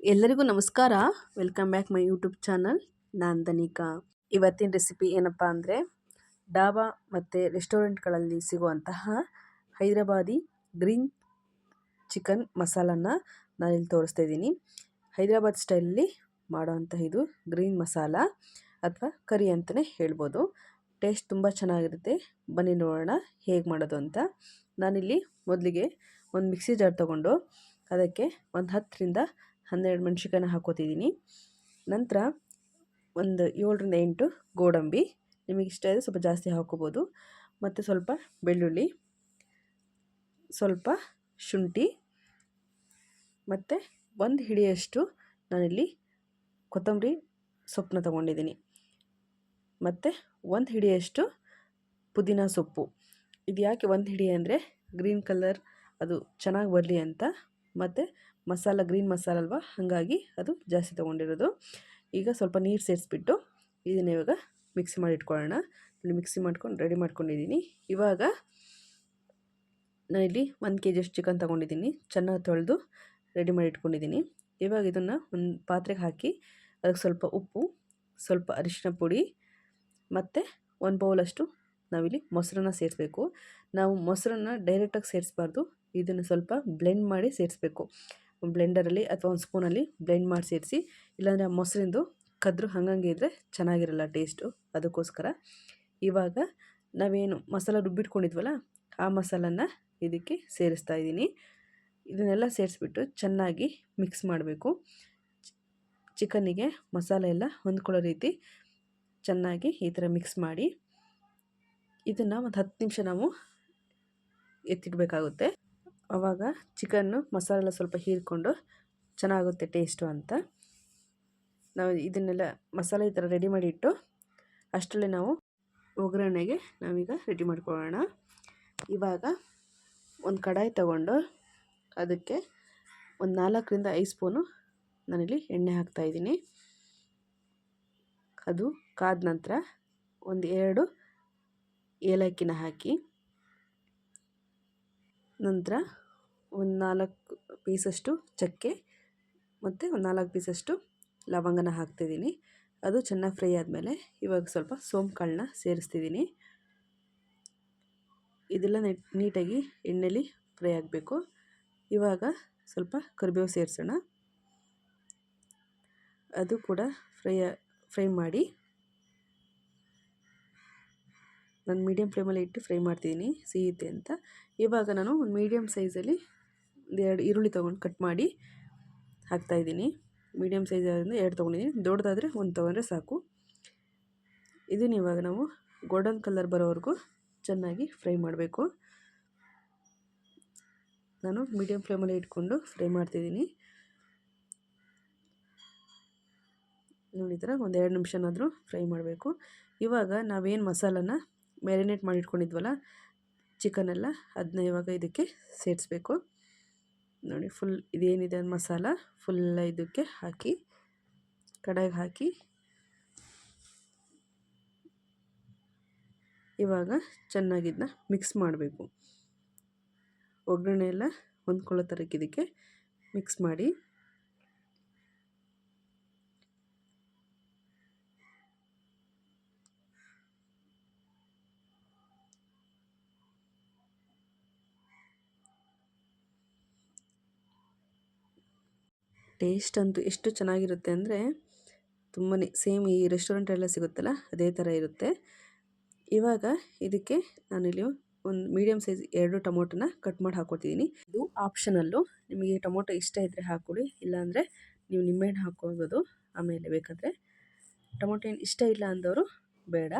ಎಲ್ಲರಿಗೂ ನಮಸ್ಕಾರ. Welcome back my YouTube channel ನಾನು ದನಿಕಾ ಇವತ್ತಿನ ರೆಸಿಪಿ ಏನಪ್ಪ ಅಂದರೆ ಡಾಬಾ ಮತ್ತು ರೆಸ್ಟೋರೆಂಟ್ಗಳಲ್ಲಿ ಸಿಗುವಂತಹ ಹೈದರಾಬಾದಿ ಗ್ರೀನ್ ಚಿಕನ್ ಮಸಾಲನ ನಾನಿಲ್ಲಿ ತೋರಿಸ್ತಾ ಇದ್ದೀನಿ. ಹೈದರಾಬಾದ್ ಸ್ಟೈಲಲ್ಲಿ ಮಾಡೋವಂಥ ಇದು ಗ್ರೀನ್ ಮಸಾಲ ಅಥವಾ ಕರಿ ಅಂತಲೇ ಹೇಳ್ಬೋದು. ಟೇಸ್ಟ್ ತುಂಬ ಚೆನ್ನಾಗಿರುತ್ತೆ. ಬನ್ನಿ ನೋಡೋಣ ಹೇಗೆ ಮಾಡೋದು ಅಂತ. ನಾನಿಲ್ಲಿ ಮೊದಲಿಗೆ ಒಂದು ಮಿಕ್ಸಿ ಜಾರ್ ತೊಗೊಂಡು ಅದಕ್ಕೆ ಒಂದು ಹತ್ತರಿಂದ ಹನ್ನೆರಡು ಮೆಣ್ಸಿನ್ಕಾಯಿನ ಹಾಕೋತಿದ್ದೀನಿ ನಂತರ ಒಂದು ಏಳರಿಂದ ಎಂಟು ಗೋಡಂಬಿ. ನಿಮಗೆ ಇಷ್ಟ ಇದೆ ಸ್ವಲ್ಪ ಜಾಸ್ತಿ ಹಾಕೋಬೋದು ಮತ್ತು ಸ್ವಲ್ಪ ಬೆಳ್ಳುಳ್ಳಿ, ಸ್ವಲ್ಪ ಶುಂಠಿ, ಮತ್ತು ಒಂದು ಹಿಡಿಯಷ್ಟು ನಾನಿಲ್ಲಿ ಕೊತ್ತಂಬರಿ ಸೊಪ್ಪನ್ನ ತಗೊಂಡಿದ್ದೀನಿ. ಮತ್ತು ಒಂದು ಹಿಡಿಯಷ್ಟು ಪುದೀನ ಸೊಪ್ಪು. ಇದು ಯಾಕೆ ಒಂದು ಹಿಡಿ ಅಂದರೆ ಗ್ರೀನ್ ಕಲರ್ ಅದು ಚೆನ್ನಾಗಿ ಬರಲಿ ಅಂತ. ಮತ್ತು ಮಸಾಲ, ಗ್ರೀನ್ ಮಸಾಲ ಅಲ್ವಾ? ಹಾಗಾಗಿ ಅದು ಜಾಸ್ತಿ ತೊಗೊಂಡಿರೋದು. ಈಗ ಸ್ವಲ್ಪ ನೀರು ಸೇರಿಸ್ಬಿಟ್ಟು ಇದನ್ನ ಇವಾಗ ಮಿಕ್ಸಿ ಮಾಡಿ ಇಟ್ಕೊಳ್ಳೋಣ ಮಿಕ್ಸಿ ಮಾಡ್ಕೊಂಡು ರೆಡಿ ಮಾಡ್ಕೊಂಡಿದ್ದೀನಿ. ಇವಾಗ ನಾನಿಲ್ಲಿ ಒಂದು ಕೆ ಜಿಯಷ್ಟು ಚಿಕನ್ ತೊಗೊಂಡಿದ್ದೀನಿ. ಚೆನ್ನಾಗಿ ತೊಳೆದು ರೆಡಿ ಮಾಡಿ ಇಟ್ಕೊಂಡಿದ್ದೀನಿ ಇವಾಗ ಇದನ್ನು ಒಂದು ಪಾತ್ರೆಗೆ ಹಾಕಿ ಅದಕ್ಕೆ ಸ್ವಲ್ಪ ಉಪ್ಪು, ಸ್ವಲ್ಪ ಅರಿಶಿನ ಪುಡಿ ಮತ್ತು ಒಂದು ಬೌಲಷ್ಟು ನಾವಿಲ್ಲಿ ಮೊಸರನ್ನ ಸೇರಿಸ್ಬೇಕು. ನಾವು ಮೊಸರನ್ನ ಡೈರೆಕ್ಟಾಗಿ ಸೇರಿಸ್ಬಾರ್ದು. ಇದನ್ನು ಸ್ವಲ್ಪ ಬ್ಲೆಂಡ್ ಮಾಡಿ ಸೇರಿಸ್ಬೇಕು. ಬ್ಲೆಂಡರಲ್ಲಿ ಅಥವಾ ಒಂದು ಸ್ಪೂನಲ್ಲಿ ಬ್ಲೆಂಡ್ ಮಾಡಿ ಸೇರಿಸಿ, ಇಲ್ಲಾಂದರೆ ಆ ಮೊಸರಿಂದು ಕದ್ರು ಹಂಗಂಗೆ ಇದ್ದರೆ ಚೆನ್ನಾಗಿರಲ್ಲ ಟೇಸ್ಟು ಅದಕ್ಕೋಸ್ಕರ. ಇವಾಗ ನಾವೇನು ಮಸಾಲ ರುಬ್ಬಿಟ್ಕೊಂಡಿದ್ವಲ್ಲ, ಆ ಮಸಾಲನ ಇದಕ್ಕೆ ಸೇರಿಸ್ತಾ ಇದ್ದೀನಿ. ಇದನ್ನೆಲ್ಲ ಸೇರಿಸ್ಬಿಟ್ಟು ಚೆನ್ನಾಗಿ ಮಿಕ್ಸ್ ಮಾಡಬೇಕು. ಚಿಕನ್ನಿಗೆ ಮಸಾಲೆ ಎಲ್ಲ ಹೊಂದ್ಕೊಳ್ಳೋ ರೀತಿ ಚೆನ್ನಾಗಿ ಈ ಥರ ಮಿಕ್ಸ್ ಮಾಡಿ, ಇದನ್ನು ಒಂದು ಹತ್ತು ನಿಮಿಷ ನಾವು ಎತ್ತಿಡಬೇಕಾಗುತ್ತೆ. ಆವಾಗ ಚಿಕನ್ನು ಮಸಾಲೆಲ್ಲ ಸ್ವಲ್ಪ ಹೀರಿಕೊಂಡು ಚೆನ್ನಾಗುತ್ತೆ ಟೇಸ್ಟು ಅಂತ. ನಾವು ಇದನ್ನೆಲ್ಲ ಮಸಾಲೆ ಈ ಥರ ರೆಡಿ ಮಾಡಿ ಇಟ್ಟು ಅಷ್ಟರಲ್ಲಿ ನಾವು ಒಗ್ಗರಣೆಗೆ ನಾವೀಗ ರೆಡಿ ಮಾಡ್ಕೊಳ್ಳೋಣ. ಇವಾಗ ಒಂದು ಕಡಾಯಿ ತಗೊಂಡು ಅದಕ್ಕೆ ಒಂದು ನಾಲ್ಕರಿಂದ ಐದು ಸ್ಪೂನು ನಾನಿಲ್ಲಿ ಎಣ್ಣೆ ಹಾಕ್ತಾಯಿದ್ದೀನಿ ಅದು ಕಾದ ನಂತರ ಒಂದು ಎರಡು ಏಲಕ್ಕಿನ ಹಾಕಿ ನಂತರ ಒಂದು ನಾಲ್ಕು ಪೀಸಷ್ಟು ಚಕ್ಕೆ ಮತ್ತು ಒಂದು ನಾಲ್ಕು ಪೀಸಷ್ಟು ಲವಂಗನ ಹಾಕ್ತಿದ್ದೀನಿ. ಅದು ಚೆನ್ನಾಗಿ ಫ್ರೈ ಆದಮೇಲೆ ಇವಾಗ ಸ್ವಲ್ಪ ಸೋಂಪು ಕಾಳನ್ನ ಸೇರಿಸ್ತಿದ್ದೀನಿ. ಇದೆಲ್ಲ ನೆಟ್, ನೀಟಾಗಿ ಎಣ್ಣೆಲಿ ಫ್ರೈ ಆಗಬೇಕು. ಇವಾಗ ಸ್ವಲ್ಪ ಕರಿಬೇವು ಸೇರಿಸೋಣ. ಅದು ಕೂಡ ಫ್ರೈ ಫ್ರೈ ಮಾಡಿ ನಾನು ಮೀಡಿಯಮ್ ಫ್ಲೇಮಲ್ಲಿ ಇಟ್ಟು ಫ್ರೈ ಮಾಡ್ತಿದ್ದೀನಿ ಸಿಹಿತೆ ಅಂತ. ಇವಾಗ ನಾನು ಒಂದು ಮೀಡಿಯಮ್ ಸೈಜಲ್ಲಿ ಎರಡು ಈರುಳ್ಳಿ ತೊಗೊಂಡು ಕಟ್ ಮಾಡಿ ಹಾಕ್ತಾಯಿದ್ದೀನಿ ಮೀಡಿಯಮ್ ಸೈಜ್ ಎರಡು ತೊಗೊಂಡಿದ್ದೀನಿ. ದೊಡ್ಡದಾದರೆ ಒಂದು ತೊಗೊಂಡ್ರೆ ಸಾಕು. ಇದನ್ನು ಇವಾಗ ನಾವು ಗೋಲ್ಡನ್ ಕಲರ್ ಬರೋವರೆಗೂ ಚೆನ್ನಾಗಿ ಫ್ರೈ ಮಾಡಬೇಕು. ನಾನು ಮೀಡಿಯಮ್ ಫ್ಲೇಮಲ್ಲಿ ಇಟ್ಕೊಂಡು ಫ್ರೈ ಮಾಡ್ತಿದ್ದೀನಿ. ನೋಡಿ ಥರ ಒಂದು ಎರಡು ನಿಮಿಷನಾದರೂ ಫ್ರೈ ಮಾಡಬೇಕು. ಇವಾಗ ನಾವೇನು ಮಸಾಲನ ಮ್ಯಾರಿನೇಟ್ ಮಾಡಿ ಇಟ್ಕೊಂಡಿದ್ವಲ್ಲ ಚಿಕನೆಲ್ಲ ಅದನ್ನ ಇವಾಗ ಇದಕ್ಕೆ ಸೇರಿಸ್ಬೇಕು. ನೋಡಿ ಫುಲ್ ಇದೇನಿದೆ ಮಸಾಲ ಫುಲ್ ಇದಕ್ಕೆ ಹಾಕಿ ಕಡಾಯಿಗೆ ಹಾಕಿ. ಇವಾಗ ಚೆನ್ನಾಗಿದ್ದನ್ನ ಮಿಕ್ಸ್ ಮಾಡಬೇಕು. ಒಗ್ಗರಣೆ ಎಲ್ಲ ಹೊಂದ್ಕೊಳ್ಳೋ ಥರಕ್ಕೆ ಇದಕ್ಕೆ ಮಿಕ್ಸ್ ಮಾಡಿ. ಟೇಸ್ಟ್ ಅಂತೂ ಎಷ್ಟು ಚೆನ್ನಾಗಿರುತ್ತೆ ಅಂದರೆ ತುಂಬಾ ಸೇಮ್ ಈ ರೆಸ್ಟೋರೆಂಟೆಲ್ಲ ಸಿಗುತ್ತಲ್ಲ, ಅದೇ ಥರ ಇರುತ್ತೆ. ಇವಾಗ ಇದಕ್ಕೆ ನಾನಿಲ್ಲಿ ಒಂದು ಮೀಡಿಯಮ್ ಸೈಜ್ ಎರಡು ಟೊಮೊಟೊನ ಕಟ್ ಮಾಡಿ ಹಾಕೋತಿದ್ದೀನಿ ಇದು ಆಪ್ಷನಲ್ಲು. ನಿಮಗೆ ಟೊಮೊಟೊ ಇಷ್ಟ ಇದ್ದರೆ ಹಾಕ್ಕೊಳ್ಳಿ, ಇಲ್ಲಾಂದರೆ ನೀವು ನಿಂಬೆಹಣ್ಣು ಹಾಕ್ಕೋಬೋದು ಆಮೇಲೆ ಬೇಕಾದರೆ. ಟೊಮೊಟೊ ಏನು ಇಷ್ಟ ಇಲ್ಲ ಅಂದವರು ಬೇಡ.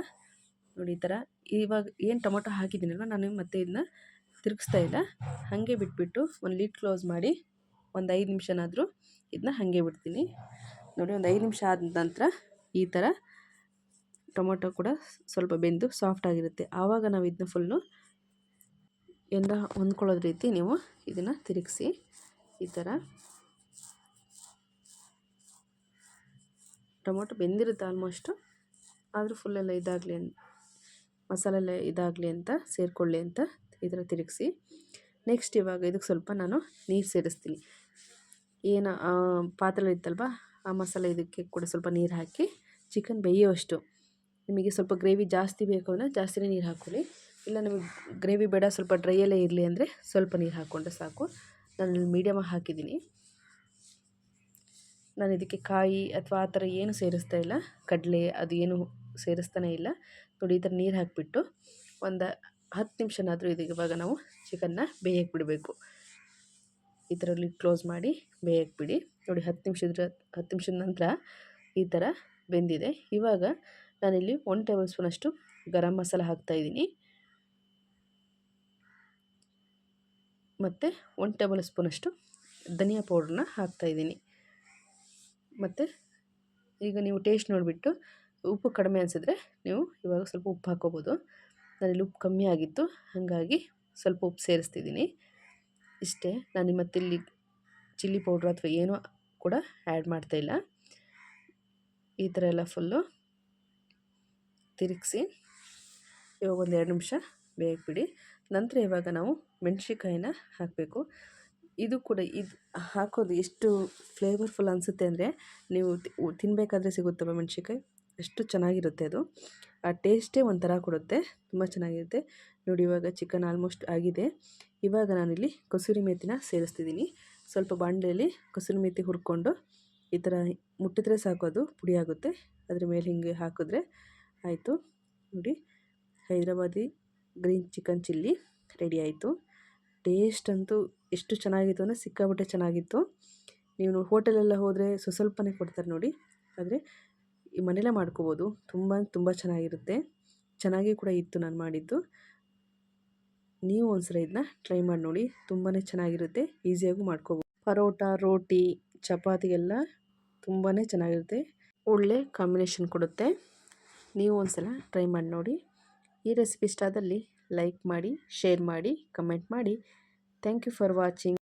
ನೋಡಿ, ಈ ಥರ ಇವಾಗ ಏನು ಟೊಮೊಟೊ ಹಾಕಿದ್ದೀನಲ್ವ, ನಾನು ಮತ್ತೆ ಇದನ್ನ ತಿರುಗಿಸ್ತಾ ಇಲ್ಲ. ಹಾಗೆ ಬಿಟ್ಬಿಟ್ಟು ಒಂದು ಲೀಡ್ ಕ್ಲೋಸ್ ಮಾಡಿ ಒಂದು ಐದು ನಿಮಿಷನಾದರೂ ಇದನ್ನ ಹಾಗೆ ಬಿಡ್ತೀನಿ. ನೋಡಿ ಒಂದು ಐದು ನಿಮಿಷ ಆದ ನಂತರ ಈ ಥರ ಟೊಮೊಟೊ ಕೂಡ ಸ್ವಲ್ಪ ಬೆಂದು ಸಾಫ್ಟ್ ಆಗಿರುತ್ತೆ. ಆವಾಗ ನಾವು ಇದನ್ನ ಫುಲ್ಲು ಎಲ್ಲ ಹೊಂದ್ಕೊಳ್ಳೋದು ರೀತಿ ನೀವು ಇದನ್ನು ತಿರುಗಿಸಿ ಈ ಥರ ಟೊಮೊಟೊ ಬೆಂದಿರುತ್ತೆ ಆಲ್ಮೋಸ್ಟು ಆದರೂ ಫುಲ್ಲೆಲ್ಲ ಇದಾಗಲಿ ಮಸಾಲೆ ಎಲ್ಲ ಇದಾಗಲಿ ಅಂತ, ಸೇರಿಕೊಳ್ಳಿ ಅಂತ ಈ ಥರ ತಿರುಗಿಸಿ. ನೆಕ್ಸ್ಟ್ ಇವಾಗ ಇದಕ್ಕೆ ಸ್ವಲ್ಪ ನಾನು ನೀರು ಸೇರಿಸ್ತೀನಿ. ಏನು ಪಾತ್ರೆ ಇತ್ತಲ್ವ, ಆ ಮಸಾಲೆ ಇದಕ್ಕೆ ಕೂಡ ಸ್ವಲ್ಪ ನೀರು ಹಾಕಿ ಚಿಕನ್ ಬೇಯುವಷ್ಟು. ನಿಮಗೆ ಸ್ವಲ್ಪ ಗ್ರೇವಿ ಜಾಸ್ತಿ ಬೇಕು ಅಂದರೆ ಜಾಸ್ತಿನೇ ನೀರು ಹಾಕೊಳ್ಳಿ. ಇಲ್ಲ ನಿಮಗೆ ಗ್ರೇವಿ ಬೇಡ, ಸ್ವಲ್ಪ ಡ್ರೈಯಲ್ಲೇ ಇರಲಿ ಅಂದರೆ ಸ್ವಲ್ಪ ನೀರು ಹಾಕ್ಕೊಂಡ್ರೆ ಸಾಕು. ನಾನು ಮೀಡಿಯಮಾಗಿ ಹಾಕಿದ್ದೀನಿ. ನಾನು ಇದಕ್ಕೆ ಕಾಯಿ ಅಥವಾ ಆ ಥರ ಏನು ಸೇರಿಸ್ತಾ ಇಲ್ಲ. ಕಡಲೆ ಅದು ಏನು ಸೇರಿಸ್ತಾನೇ ಇಲ್ಲ. ನೋಡಿ, ಈ ಥರ ನೀರು ಹಾಕಿಬಿಟ್ಟು ಒಂದು ಹತ್ತು ನಿಮಿಷನಾದರೂ ಇದಕ್ಕೆ ಇವಾಗ ನಾವು ಚಿಕನ್ನ ಬೇಯಕ್ಕೆ ಬಿಡಬೇಕು. ಈ ಥರ ಲಿಡ್ ಕ್ಲೋಸ್ ಮಾಡಿ ಬೇಯಕ್ಕೆ ಬಿಡಿ ನೋಡಿ ಹತ್ತು ನಿಮಿಷದ ಹತ್ತು ನಿಮಿಷದ ನಂತರ ಈ ಥರ ಬೆಂದಿದೆ. ಇವಾಗ ನಾನಿಲ್ಲಿ ಒನ್ ಟೇಬಲ್ ಸ್ಪೂನಷ್ಟು ಗರಂ ಮಸಾಲ ಹಾಕ್ತಾಯಿದ್ದೀನಿ ಮತ್ತು ಒನ್ ಟೇಬಲ್ ಸ್ಪೂನಷ್ಟು ಧನಿಯಾ ಪೌಡ್ರನ್ನ ಹಾಕ್ತಾಯಿದ್ದೀನಿ ಮತ್ತು ಈಗ ನೀವು ಟೇಸ್ಟ್ ನೋಡಿಬಿಟ್ಟು ಉಪ್ಪು ಕಡಿಮೆ ಅನಿಸಿದ್ರೆ ನೀವು ಇವಾಗ ಸ್ವಲ್ಪ ಉಪ್ಪು ಹಾಕ್ಕೋಬೋದು ನಾನಿಲ್ಲಿ ಉಪ್ಪು ಕಮ್ಮಿ ಆಗಿತ್ತು, ಹಾಗಾಗಿ ಸ್ವಲ್ಪ ಉಪ್ಪು ಸೇರಿಸ್ತಿದ್ದೀನಿ. ಇಷ್ಟೇ. ನಾನು ಮತ್ತೆ ಇಲ್ಲಿ ಚಿಲ್ಲಿ ಪೌಡ್ರ್ ಅಥವಾ ಏನೂ ಕೂಡ ಆ್ಯಡ್ ಮಾಡ್ತಾಯಿಲ್ಲ ಈ ಥರ ಎಲ್ಲ ಫುಲ್ಲು ತಿರುಗಿಸಿ ಇವಾಗ ಒಂದು ಎರಡು ನಿಮಿಷ ಬೇಯಕ್ಕೆ ಬಿಡಿ ನಂತರ ಇವಾಗ ನಾವು ಮೆಣಸಿನ್ಕಾಯಿನ ಹಾಕಬೇಕು. ಇದು ಕೂಡ ಇದು ಹಾಕೋದು ಎಷ್ಟು ಫ್ಲೇವರ್ಫುಲ್ ಅನಿಸುತ್ತೆ ಅಂದರೆ ನೀವು ತಿನ್ನಬೇಕಾದ್ರೆ ಸಿಗುತ್ತಲ್ಲ ಮೆಣಸಿನ್ಕಾಯಿ? ಎಷ್ಟು ಚೆನ್ನಾಗಿರುತ್ತೆ ಅದು. ಆ ಟೇಸ್ಟೇ ಒಂಥರ ಕೊಡುತ್ತೆ. ತುಂಬ ಚೆನ್ನಾಗಿರುತ್ತೆ. ನೋಡಿ ಇವಾಗ ಚಿಕನ್ ಆಲ್ಮೋಸ್ಟ್ ಆಗಿದೆ. ಇವಾಗ ನಾನಿಲ್ಲಿ ಕಸೂರಿ ಮೇಥಿನ ಸೇರಿಸ್ತಿದ್ದೀನಿ. ಸ್ವಲ್ಪ ಬಾಣಲೆಯಲ್ಲಿ ಕಸೂರಿ ಮೇತಿ ಹುರ್ಕೊಂಡು ಈ ಥರ ಮುಟ್ಟಿದ್ರೆ ಸಾಕು ಅದು, ಪುಡಿ ಆಗುತ್ತೆ. ಅದ್ರ ಮೇಲೆ ಹಿಂಗೆ ಹಾಕಿದ್ರೆ ಆಯಿತು. ನೋಡಿ, Hyderabadi green chicken chilli ready ಆಯಿತು. ಟೇಸ್ಟ್ ಅಂತೂ ಎಷ್ಟು ಚೆನ್ನಾಗಿತ್ತು ಅಂದರೆ ಸಿಕ್ಕಾಪಟ್ಟೆ ಚೆನ್ನಾಗಿತ್ತು. ನೀವು ಹೋಟೆಲೆಲ್ಲ ಹೋದರೆ ಸ್ವಸ್ವಲ್ಪನೇ ಕೊಡ್ತಾರೆ ನೋಡಿ. ಆದರೆ ಈ ಮನೇಲೇ ಮಾಡ್ಕೋಬೋದು. ತುಂಬ ತುಂಬ ಚೆನ್ನಾಗಿರುತ್ತೆ. ಚೆನ್ನಾಗಿ ಕೂಡ ಇತ್ತು ನಾನು ಮಾಡಿದ್ದು. ನೀವು ಒಂದ್ಸಲ ಇದನ್ನ ಟ್ರೈ ಮಾಡಿ ನೋಡಿ. ತುಂಬಾ ಚೆನ್ನಾಗಿರುತ್ತೆ. ಈಸಿಯಾಗೂ ಮಾಡ್ಕೋಬೋದು. ಪರೋಟ, ರೋಟಿ, ಚಪಾತಿಗೆಲ್ಲ ತುಂಬಾ ಚೆನ್ನಾಗಿರುತ್ತೆ. ಒಳ್ಳೆ ಕಾಂಬಿನೇಷನ್ ಕೊಡುತ್ತೆ. ನೀವು ಒಂದ್ಸಲ ಟ್ರೈ ಮಾಡಿ ನೋಡಿ. ಈ ರೆಸಿಪಿ ಇಷ್ಟ ಆದಲ್ಲಿ ಲೈಕ್ ಮಾಡಿ ಶೇರ್ ಮಾಡಿ ಕಮೆಂಟ್ ಮಾಡಿ. Thank you for watching